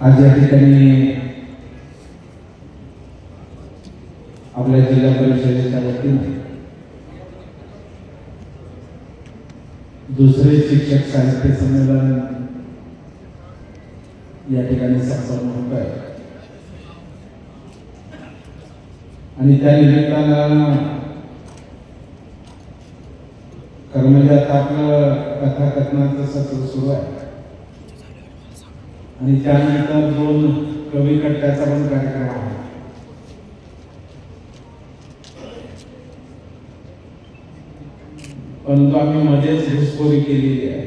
आज या ठिकाणी आपल्या जिल्हा परिषदेच्या वतीने दुसरे शिक्षक साहित्य संमेलन या ठिकाणी संपन्न होत. आहे आणि त्या निमित्तानं कर्मजात आपलं कथाकथनाचं सत्र सुरू आहे. आणि त्यानंतर दोन कवी कट्ट्याचा पण कार्यक्रम आहे. परंतु आम्ही मध्येच घुसखोरी केलेली आहे.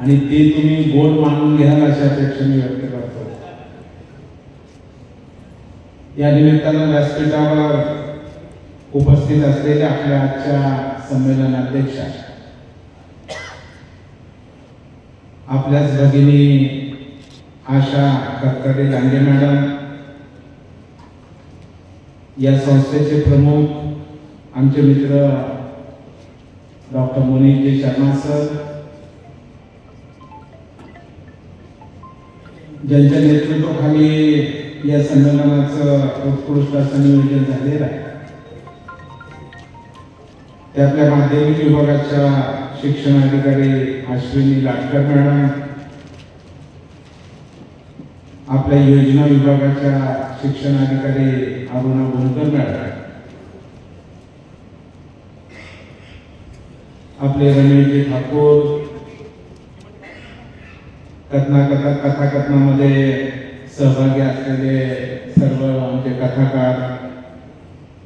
आणि ते तुम्ही गोड मानून घ्याल अशा अपेक्षा मी व्यक्त करतो. या निमित्तानं व्यासपीठावर उपस्थित असलेल्या आपल्या आजच्या संमेलनाध्यक्षा आपल्याच भगिनी आशा कटकडे लांडे मॅडम या संस्थेचे प्रमुख आमचे मित्र डॉक्टर मोनिजी शर्मा सर ज्यांच्या नेतृत्वाखाली या संमेलनाचं उत्कृष्ट असं नियोजन झालेलं आहे. त्यातल्या माध्यमिक विभागाच्या शिक्षणाधिकारी अश्विनी लाटकर मॅडम आपल्या योजना विभागाच्या शिक्षणाधिकारी अरुणा बोनकर मॅडम आपले रमेशजी ठाकूर कथना कथा कथाकथनामध्ये सहभागी असलेले सर्व आमचे कथाकार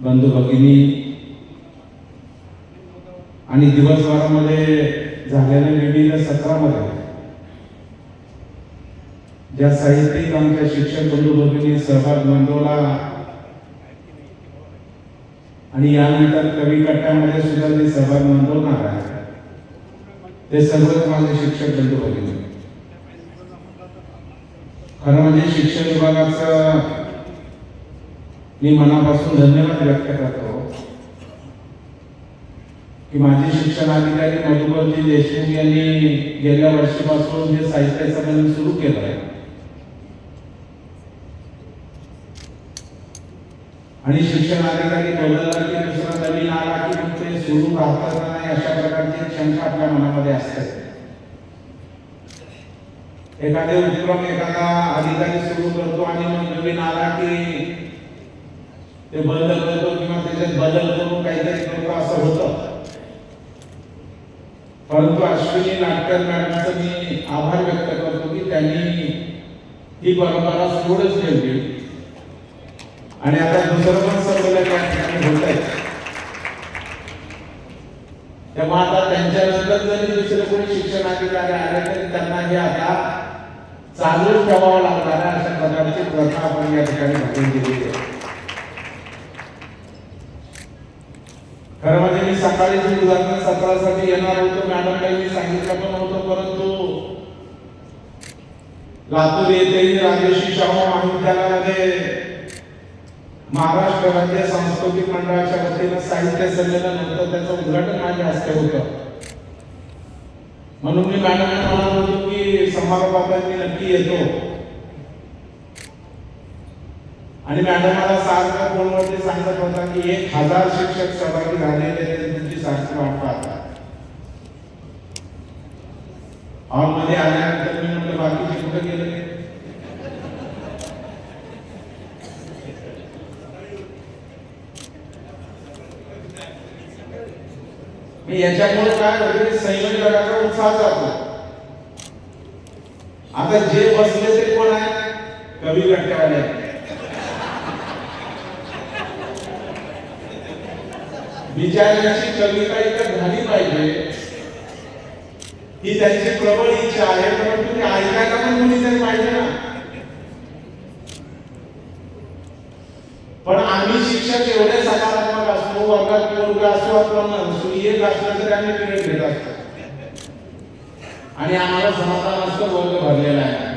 बंधू भगिनी आणि दिवसभरामध्ये झालेल्या विविध सत्रामध्ये ज्या साहित्यिक आमच्या शिक्षक बंधू भगिनी सहभाग नोंदवला आणि यानंतर कवी कट्ट्यामध्ये सुद्धा ते सहभाग नोंदवणार आहे ते सर्वच माझे शिक्षक बंधू भगिनी खरं म्हणजे शिक्षण विभागाचं मी मनापासून धन्यवाद व्यक्त करतो. की माझे शिक्षण अधिकारी मधुकरजी देशमुख यांनी गेल्या वर्षीपासून जे साहित्य संमेलन सुरू केलं आहे आणि शिक्षण अधिकारी बदलला की दुसरा नवीन आला की मग ते सुरू राहतात नाही अशा प्रकारची शंका आपल्या मनामध्ये असते. एखादे उपक्रम एखादा अधिकारी सुरू करतो आणि मग नवीन आला की ते बंद करतो किंवा त्याच्यात बदल करून काहीतरी करतो असं होतं. परंतु अश्विनी नाटकर मॅडमचं मी आभार व्यक्त करतो की त्यांनी ही परंपरा सोडच ठेवली आणि आता दुसरं पण संमेलन त्या ठिकाणी होत आहे. तेव्हा आता त्यांच्यानंतर जरी दुसरे कोणी शिक्षण अधिकारी आले तरी त्यांना हे आता चालूच ठेवावं लागणार अशा प्रकारची प्रथा आपण या ठिकाणी घालून दिलेली आहे खरं म्हणजे मी सकाळी जी उदाहरण सत्रासाठी येणार होतो मॅडम काही सांगितलं पण होतं परंतु लातूर येथेही राजेशी शाहू महाविद्यालयामध्ये महाराष्ट्र राज्य सांस्कृतिक मंडळाच्या वतीनं साहित्य संमेलन होतं त्याचं उद्घाटन माझ्या हस्ते होतं. म्हणून मी मॅडमने म्हणत होतो की समारोपात मी नक्की येतो. आणि मॅडम मला सारखं फोनवरती सांगत होता की एक हजार शिक्षक सहभागी झालेले ते सारखी वाट पाहतात आल्यानंतर मी म्हटलं मी याच्यामुळे काय होते करायचा उत्साह जातो आता जे बसले ते कोण आहे कवी विचारण्याची कविता इथं झाली पाहिजे. ही त्यांची प्रबळ इच्छा आहे परंतु ते ऐकायला पण कोणीतरी पाहिजे ना. पण आम्ही शिक्षक एवढे सकारात्मक असतो वर्गात मुलगा असो अथवा नसो एक असलं तरी आम्ही पिरियड घेत असतो. आणि आम्हाला समाधान असतो वर्ग भरलेला आहे.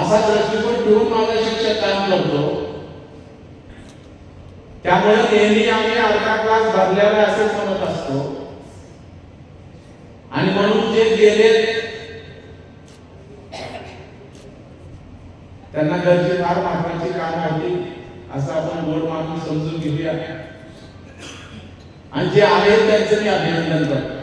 असा दृष्टिकोन ठेवून माझा शिक्षक काम करतो. त्यामुळे नेहमी आम्ही अर्धा क्लास भरलेला असेच म्हणत असतो. आणि म्हणून जे गेले त्यांना घरची फार महत्वाची काम आली असं आपण गोड मानून समजून घेऊया. आणि जे आहेत त्यांचं मी अभिनंदन करतो.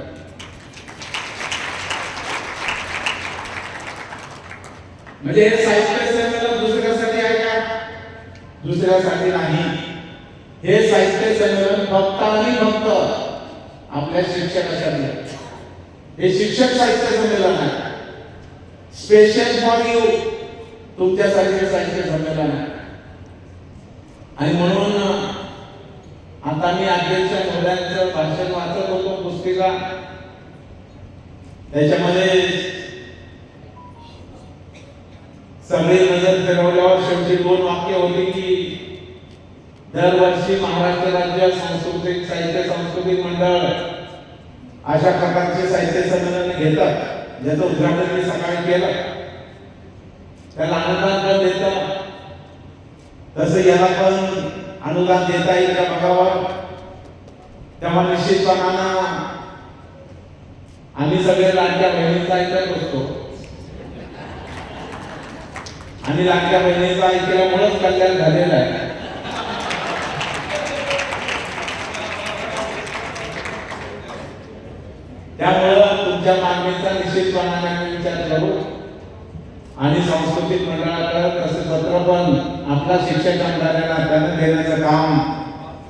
म्हणजे हे साहित्य संमेलन दुसऱ्यासाठी आहे का? दुसऱ्यासाठी नाही. हे साहित्य संमेलन फक्त आणि फक्त आपल्या शिक्षकासाठी हे शिक्षक साहित्य संमेलन आहे. स्पेशल फॉर यू तुमच्यासाठी साहित्य संमेलन आहे. आणि म्हणून आता मी अध्यक्ष महोदयांचं भाषण वाचत होतो पुस्तिका त्याच्यामध्ये सगळी नजर फिरवल्यावर शेवटी दोन वाक्य होती की दरवर्षी महाराष्ट्र राज्य सांस्कृतिक साहित्य सांस्कृतिक मंडळ अशा प्रकारचे साहित्य संमेलन घेतात. ज्याचं उद्घाटन मी सकाळी केलं. त्याला अनुदान पण देतं तसं याला पण अनुदान देता येईल का बघावं तेव्हा निश्चितपणानं आम्ही सगळे लाडक्या बहिणीचा ऐकत असतो आणि लाडक्या बहिणीचा ऐकल्यामुळेच कल्याण झालेलं आहे. त्यामुळं तुमच्या मागणीचा निश्चितपणाने आम्ही विचार करू. आणि सांस्कृतिक मंडळाकडे तसे पत्र पण आपला शिक्षक आमदारांना त्यांना देण्याचं काम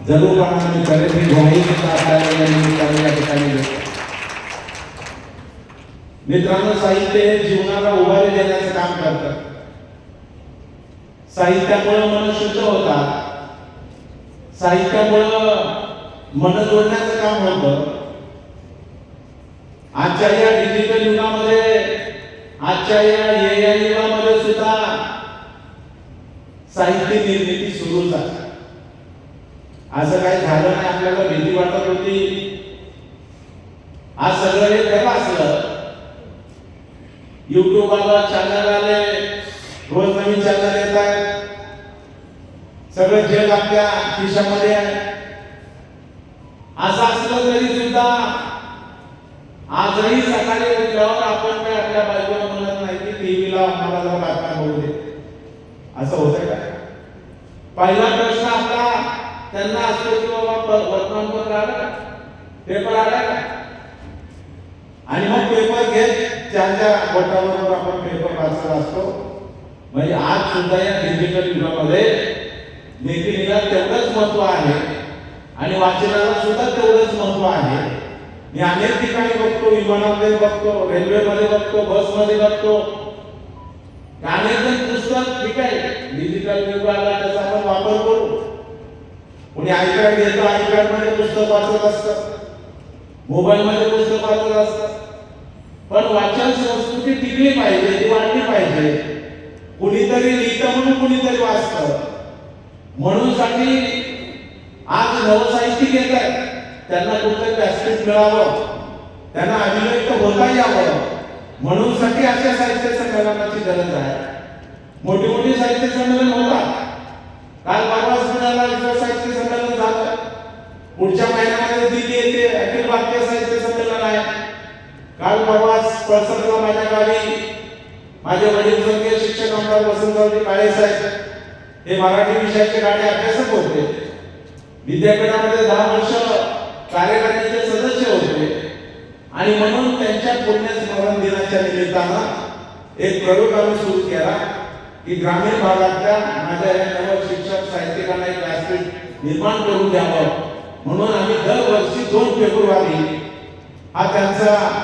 जरूरपणाने करेल ही ग्वाही या ठिकाणी मित्रांनो साहित्य हे जीवनाला उभारी देण्याचं काम करतात साहित्यामुळे मन शुद्ध होतात. साहित्यामुळं मन जोडण्याचं काम होतं. आजच्या या डिजिटल युगामध्ये आजच्या या AI युगामध्ये सुद्धा साहित्य निर्मिती सुरूच आहे असं काही झालं नाही आपल्याला भीती वाटत होती. आज सगळं हे खरं असलं युट्यूब आला चॅनल आले रोज नवीन चॅनल येत आहेत. सगळं जग आपल्या खिशामध्ये आहे. असं असलं तरी सुद्धा आजही सकाळी उठल्यावर आपण काय आपल्या बायकोला म्हणत नाही की टीव्हीला आम्हाला जरा बातम्या बघू दे? असं होतंय का? पहिला प्रश्न आपला त्यांना असतो की बाबा वर्तमानपत्र आलं का? पेपर आला का? आणि मग पेपर घेत त्यांच्या बोटाबरोबर आपण पेपर वाचत असतो म्हणजे आज सुद्धा या डिजिटल युगामध्ये लेखणीला तेवढंच महत्त्व आहे आणि वाचनाला सुद्धा तेवढंच महत्त्व आहे. मी अनेक ठिकाणी बघतो विमानामध्ये बघतो रेल्वेमध्ये बघतो बसमध्ये बघतो. अनेक पुस्तक ठीक आहे. डिजिटल युगाला त्याचा आपण वापर करू. कोणी आयपॅड घेतो आयपॅडमध्ये पुस्तक वाचत असतं. मोबाईल मध्ये पुस्तक वाचत असतं. पण वाचन संस्कृती टिकली पाहिजे ती वाढली पाहिजे. कुणीतरी लिहितं म्हणून कुणीतरी वाचत. म्हणून साठी आज नवसाहित्यिक येत आहे त्यांना कुठलं व्यासपीठ मिळावं. त्यांना अभिव्यक्त होता यावं. म्हणून साठी अशा साहित्य संमेलनाची गरज आहे. मोठी मोठी साहित्य संमेलन होतात. काल परवाच पुण्याला विश्व साहित्य संमेलन झालं. पुढच्या महिन्यामध्ये दिल्ली येथे अखिल भारतीय साहित्य संमेलन आहे. काल परवाच पळसरला माझ्या गावी. माझे वडील संघीय शिक्षक आमदार वसंतरावजी काळे साहेब. हे मराठी विषयाचे गाडे अभ्यासक होते. विद्यापीठामध्ये दहा वर्ष कार्यकारिणीचे सदस्य होते. आणि म्हणून त्यांच्या पुण्यस्मरण दिनाच्या निमित्तानं एक प्रयोग आम्ही सुरू केला की ग्रामीण भागातल्या माझ्या या नव शिक्षक साहित्यिकांना एक व्यासपीठ निर्माण करून द्यावं. म्हणून आम्ही दरवर्षी दोन फेब्रुवारी हा त्यांचा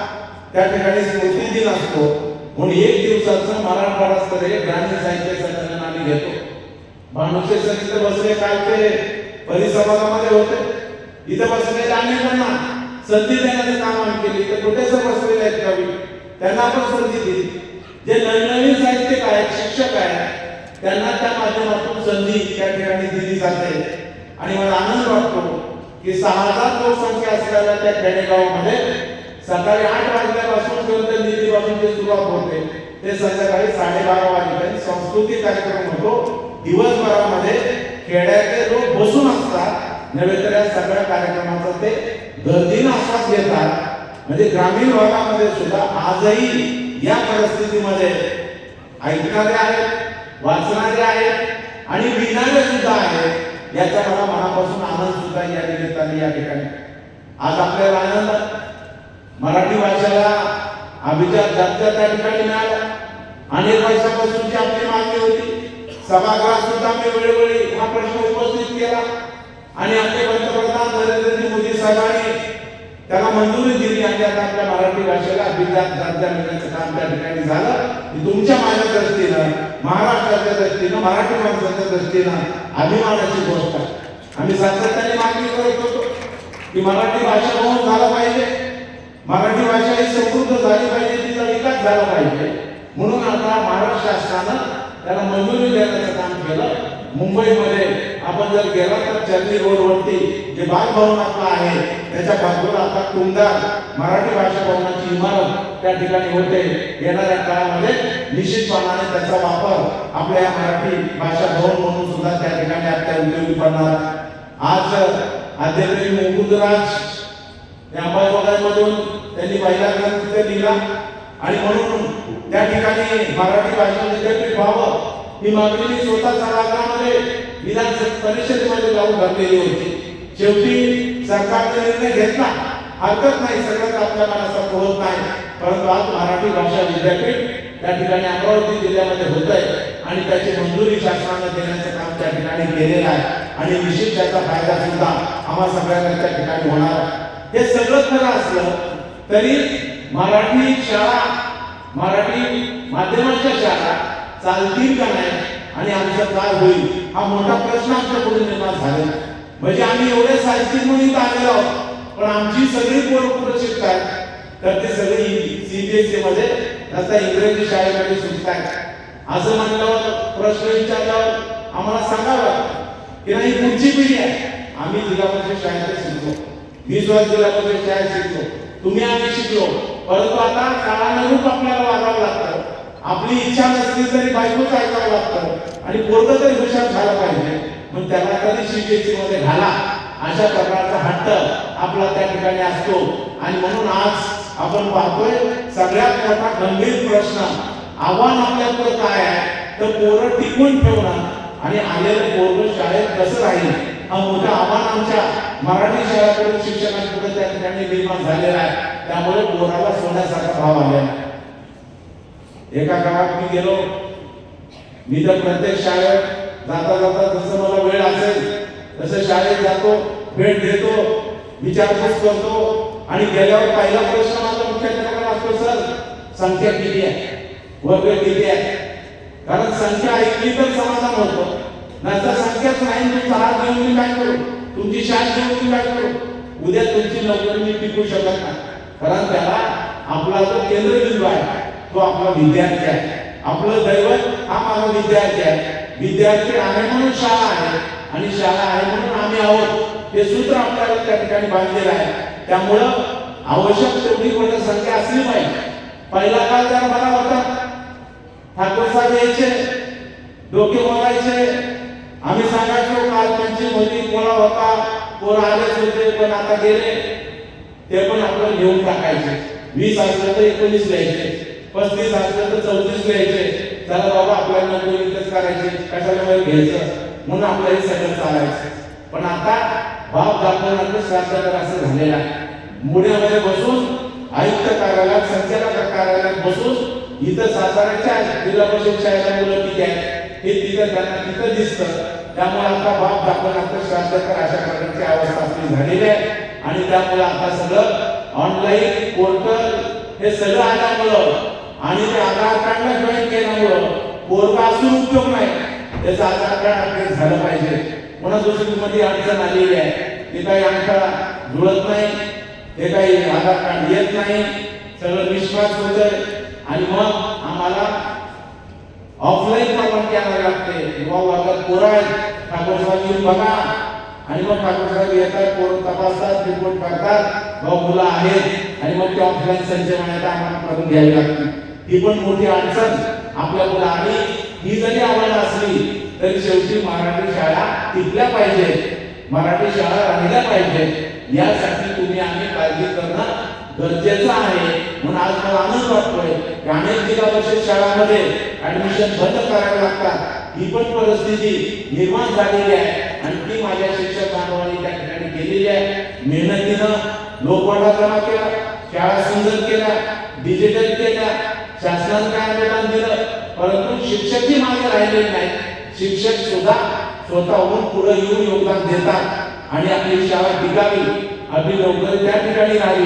त्या ठिकाणी स्मृती दिन असतो. म्हणून एक दिवसाचं मराठवाडा स्तरीय ग्रामीण साहित्य संमेलन आम्ही घेतो. भानुशे सर बसले काय ते परिसंवादामध्ये होते. इथं बसलेल्या अनेकांना संधी देण्याचं काम आम्ही केली. तर प्रोफेसर बसलेले आहेत कवी त्यांना आपण संधी दिली. जे नवनवीन साहित्यिक आहेत शिक्षक आहेत त्यांना त्या माध्यमातून संधी त्या ठिकाणी दिली जाते. आणि मला आनंद वाटतो की सहा हजार लोकसंख्या असलेल्या त्या खेडेगावामध्ये सकाळी आठ वाजल्यापासून पर्यंत निधीपासून जे सुरुवात होते ते संध्याकाळी साडेबारा वाजेपर्यंत सांस्कृतिक कार्यक्रम होतो. दिवसभरामध्ये खेड्याचे लोक बसून असतात. नव्हे तर या सगळ्या कार्यक्रमाचा ते गर्दीनं आस्वाद घेतात म्हणजे ग्रामीण भागामध्ये सुद्धा आजही या परिस्थितीमध्ये ऐकणारे आहेत वाचणारे आहेत आणि लिहिणारे सुद्धा आहेत याचा मला मनापासून आनंद सुद्धा या निमित्ताने या ठिकाणी. आज आपल्याला आनंद मराठी भाषेला अभिजात दर्जा त्या ठिकाणी मिळाला. अनेक वर्षापासूनची आपली मागणी होती. सभागृहात सुद्धा मी वेळोवेळी हा प्रश्न उपस्थित केला. आणि आपले पंतप्रधान नरेंद्र मोदी साहेबांनी त्याला मंजुरी दिली आणि आता आपल्या मराठी भाषेला अभिजात दर्जा मिळण्याचं काम त्या ठिकाणी झालं. तुमच्या माझ्या दृष्टीनं महाराष्ट्राच्या दृष्टीनं मराठी माणसाच्या दृष्टीनं अभिमानाची गोष्ट आहे. आम्ही सातत्याने मागणी करत होतो की मराठी भाषा होऊन झाला पाहिजे. मराठी भाषा ही समृद्ध झाली पाहिजे तिचा विकास झाला पाहिजे. म्हणून आता महाराष्ट्र शासनानं त्याला मंजुरी देण्याचं काम केलं. मुंबईमध्ये आपण जर गेला तर चर्नी रोडवरती जे बालभवन आपलं आहे त्याच्या बाजूला आता तुमदार मराठी भाषा भवनाची इमारत त्या ठिकाणी होते. येणाऱ्या काळामध्ये निश्चितपणाने त्याचा वापर आपल्या या मराठी भाषा भवन म्हणून सुद्धा त्या ठिकाणी आपल्या उपयोगी पडणार. आज अध्यक्ष मुकुंदराज या अंबाजोगाईमधून त्यांनी पहिला ग्रंथ तिथे लिहिला. आणि म्हणून त्या ठिकाणी मराठी भाषा विद्यापीठ व्हावं. ही मागणी मी स्वतः सभागृहामध्ये विधान परिषदेमध्ये जाऊन भरलेली होती. शेवटी सरकारने निर्णय घेतला. हरकत नाही सगळंच आपल्या मनाचा पोहोच नाही परंतु आज मराठी भाषा विद्यापीठ त्या ठिकाणी अमरावती जिल्ह्यामध्ये होत आहे आणि त्याची मंजुरी शासनानं देण्याचं काम त्या ठिकाणी केलेलं आहे. आणि निश्चित त्याचा फायदा सुद्धा आम्हा सगळ्यांना त्या ठिकाणी होणार आहे. हे सगळं खरं असलं तरी मराठी शाळा मराठी माध्यमाच्या शाळा चालतील का नाही? आणि आमचं काय होईल? हा मोठा प्रश्न आमच्या पुढे निर्माण झालेला म्हणजे आम्ही एवढे साहित्य म्हणून आलेलो आहोत पण आमची सगळी पोरं कुठं शिकतात तर ते सगळे सीबीएसई मध्ये आता इंग्रजी शाळेमध्ये शिकतात असं म्हणल्यावर प्रश्न विचारल्यावर आम्हाला सांगावं की नाही पुढची पिढी आहे. आम्ही जिल्हा परिषद शाळेत शिकलो मी सुद्धा जिल्हा परिषद शाळेत शिकलो तुम्ही आम्ही शिकलो. परंतु आता काळानुरूप आपल्याला वागावं लागतं. आपली इच्छा नसली तरी बायकोच ऐकावं लागतं आणि पोरग तरी हुशार झालं पाहिजे. मग त्याला कधी सीबीएसई मध्ये घाला. अशा प्रकारचा हट्ट आपला त्या ठिकाणी असतो. आणि म्हणून आज आपण पाहतोय सगळ्यात मोठा गंभीर प्रश्न आव्हान आपल्याकडे काय आहे? तर पोरं टिकून ठेवणं. आणि आलेलं पोरं शाळेत कसं राहील? हा मोठा आव्हान आमच्या मराठी शाळेकडून शिक्षकांकडे त्या ठिकाणी निर्माण झालेला आहे. त्यामुळे पोराला सोन्यासारखा भाव आलेला आहे. एका गावात मी गेलो. मी तर प्रत्येक शाळेत जाता जाता जसं मला वेळ असेल तसं शाळेत जातो भेट देतो विचारपूस करतो. आणि गेल्यावर पहिला प्रश्न माझा मुख्याध्यापकाला असतो सर संख्या किती आहे? वर्ग किती आहे? कारण संख्या ऐकली तर समाधान होतं. नंतर संख्याच नाही तुमचा हात घेऊन मी काय करू. तुमची शाळा घेऊन मी काय करू. उद्या तुमची नोकरी मी टिकू शकत नाही. कारण त्याला आपला जो केंद्रबिंदू आहे. तो आपला विद्यार्थी आहे. आपलं दैवत हा माझा विद्यार्थी आहे. विद्यार्थी आहे म्हणून शाळा आहे आणि शाळा आहे म्हणून आम्ही आहोत. हे सूत्र आपल्याला त्या ठिकाणी बांधलेलं आहे. त्यामुळं आवश्यक तेवढी मोठी संख्या असली पाहिजे. पहिला काळ जरा बरा होता. ठाकूर साहेब यायचे डोके बोलायचे आम्ही सांगायचो काल त्यांची मुली कोणा होता कोण आलेच होते पण आता गेले. ते पण आपलं घेऊन टाकायचे. वीस असलं तर एकोणीस लिहायचे पस्तीस असलं तर चौतीस लिहायचे चला बाबा आपल्याला नको इथंच करायचे. कशाला वेळ घ्यायचं? म्हणून आपलं हे सगळं चालायचं. पण आता बाप दाखवणार श्राद्ध असं झालेलं आहे. मुळ्यामध्ये बसून आयुक्त कार्यालयात संचालक कार्यालयात बसून इथं साताऱ्याच्या जिल्हा परिषद शाळेला मुलं किती आहेत. हे तिथं त्यांना तिथं दिसतं. त्यामुळे आता बाप दाखवणार श्राद्ध कर अशा प्रकारची अवस्था आपली झालेली आहे. आणि त्यामुळे आता सगळं ऑनलाईन पोर्टल हे सगळं आल्यामुळं आणि ते आधार कार्डला जॉईन केल्यामुळं पोरगा असून उपयोग नाही. त्याचं आधार कार्ड अपडेट झालं पाहिजे. म्हणून जसं मध्ये अडचण आलेली आहे. ते काही अंगठा जुळत नाही. ते काही आधार कार्ड येत नाही. सगळं विश्वास होत आणि मग आम्हाला ऑफलाईन प्रमाण द्यावं लागते. किंवा वर्गात पोरं ठाकूर साहेब येऊन बघा. आणि मग ठाकूर साहेब येतात कोण तपासतात रिपोर्ट करतात? भाऊ मुलं आहेत. आणि मग ते ऑफलाईन संचयनात आम्हाला करून घ्यावी लागते. ही पण मोठी अडचण आपल्या मुलं आणि ही जरी आव्हानं असली तरी शेवटी मराठी शाळा टिकल्या पाहिजे. मराठी शाळा राहिल्या पाहिजे. यासाठी तुम्ही आम्ही काळजी करणं गरजेचं आहे. म्हणून आज मला आनंद वाटतोय की अनेक जिल्हा परिषद शाळांमध्ये ऍडमिशन बंद करायला लागतात. ही पण परिस्थिती निर्माण झालेली आहे. आणि ती माझ्या शिक्षक बांधवांनी त्या ठिकाणी केलेली आहे. मेहनतीनं लोकवाडा जमा केला शाळा सुंदर केल्या डिजिटल केल्या शासनानं काय अनुदान दिलं? परंतु शिक्षकही मागे राहिलेले नाही शिक्षक सुद्धा स्वतःहून पुढे येऊन योगदान देतात आणि आपली शाळा टिकावी आपली नोकरी त्या ठिकाणी राहावी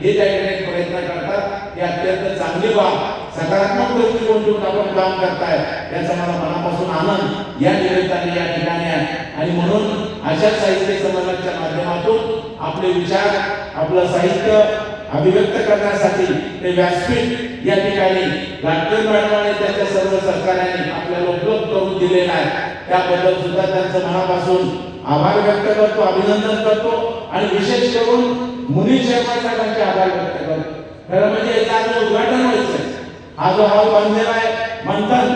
हे त्या ठिकाणी प्रयत्न करतात. हे अत्यंत चांगली बाब. सकारात्मक गोष्टी ठेवून आपण काम करताय याचा मला मनापासून आनंद. या निमित्ताने या ठिकाणी आहे. आणि म्हणून अशा साहित्य संमेलनाच्या माध्यमातून आपले विचार आपलं साहित्य अभिव्यक्त करण्यासाठी ते व्यासपीठ या ठिकाणी राष्ट्रीय मॅडमाने त्यांच्या सर्व सरकाराने आपल्याला उपलब्ध करून दिलेला आहे. त्याबद्दल सुद्धा त्यांचं मनापासून आभार व्यक्त करतो अभिनंदन करतो आणि विशेष करून मुनी शर्मा साहेबांचे आभार व्यक्त करतो. खरं म्हणजे याचं अजून उद्घाटन व्हायचं हा जो हॉल बांधलेला आहे म्हणतात.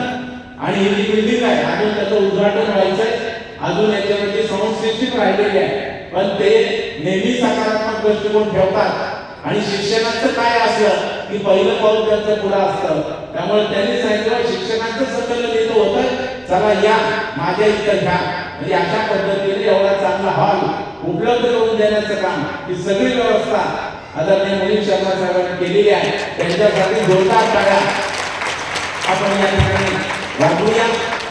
आणि ही जी बिल्डिंग आहे अजून त्याचं उद्घाटन व्हायचंय. अजून याच्यामध्ये संस्थेची राहिलेली आहे. पण ते नेहमी सकारात्मक दृष्टिकोन ठेवतात. आणि शिक्षणाचं काय असलं की पहिलं पाऊल त्यांचं पुढं असतं. त्यामुळे त्यांनी सांगितलं शिक्षणाचं संकलन इथं होतं. चला या माझ्या इथं घ्या. म्हणजे अशा पद्धतीने एवढा चांगला हॉल उपलब्ध करून देण्याचं काम. ही सगळी व्यवस्था आदरणीय मुलीन शर्मा साहेबांनी केलेली आहे. त्यांच्यासाठी जोरदार टाळ्या. आपण या ठिकाणी वाजवूया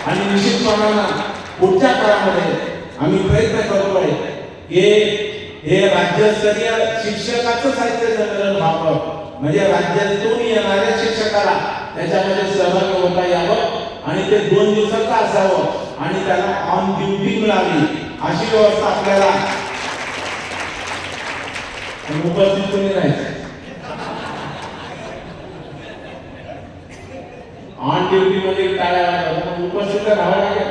आणि निश्चितपणानं पुढच्या काळामध्ये आम्ही प्रयत्न करतोय की हे राज्यस्तरीय शिक्षकाचं साहित्य संमेलन व्हावं. म्हणजे राज्यातून येणाऱ्या शिक्षकाला त्याच्यामध्ये सहभागी होता यावं आणि ते दोन दिवसाचं असावं आणि त्याला ऑन ड्युटी मिळावी अशी व्यवस्था आपल्याला उपस्थित कोणी राहायचं ऑन ड्युटी मध्ये टाळ्या उपस्थित राहावं लागेल.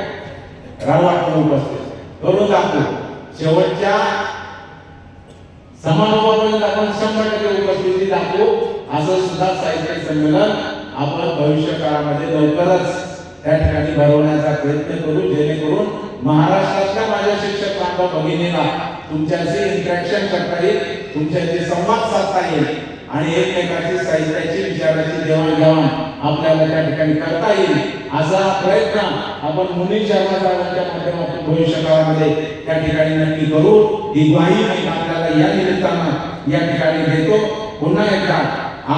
राहू आपण उपस्थित? करून दाखवू. शेवटच्या समारोहापर्यंत आपण शंभर टक्के उपस्थिती दाखवू. असं सुद्धा साहित्य संमेलन आपण भविष्य काळामध्ये लवकरच त्या ठिकाणी भरवण्याचा प्रयत्न करू जेणेकरून महाराष्ट्रातल्या माझ्या शिक्षक बांधव भगिनीला तुमच्याशी इंटरॅक्शन करता येईल तुमच्याशी संवाद साधता येईल आणि एकमेकांची साहित्याची विचाराची देवाणघेवाण आपल्याला त्या ठिकाणी करता येईल. असा प्रयत्न आपण मुनी शर्मा साहेबांच्या माध्यमातून भविष्य काळामध्ये त्या ठिकाणी नक्की करू. ही ग्वाही मी आपल्याला या निमित्तानं या ठिकाणी देतो. पुन्हा एकदा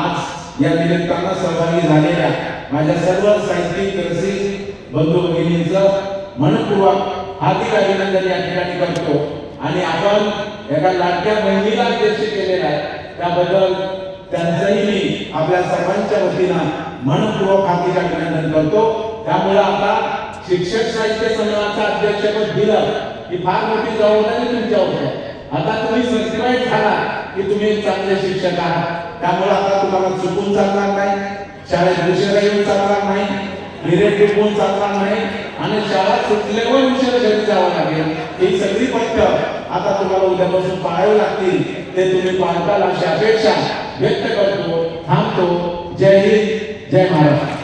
आज या निमित्तानं सहभागी झालेल्या माझ्या सर्व साहित्यिक रसिक बंधू भगिनींचं मनपूर्वक हार्दिक अभिनंदन या ठिकाणी करतो. आणि आपण एका लाडक्या बहिणीला अध्यक्ष केलेला आहे. त्याबद्दल त्यांचंही मी आपल्या सर्वांच्या वतीनं मनपूर्वक हार्दिक अभिनंदन करतो. त्यामुळे आता शिक्षक साहित्य संघाचं अध्यक्षपद दिलं ही फार मोठी जबाबदारी तुमच्यावर आहे आता तुम्ही सबस्क्राईब झाला की तुम्ही एक चांगले शिक्षक आहात. त्यामुळे आता तुम्हाला चुकून चालणार नाही. शाळेत उशिरा येऊन चालणार नाही. पिरियड टिकून चालणार नाही आणि शाळा सुटल्यावर विषय घरी जावं लागेल. ही सगळी पथ्य आता तुम्हाला उद्यापासून पाळावी लागतील. ते तुम्ही पाळताल अशी अपेक्षा व्यक्त करतो. थांबतो. जय हिंद. जय महाराष्ट्र.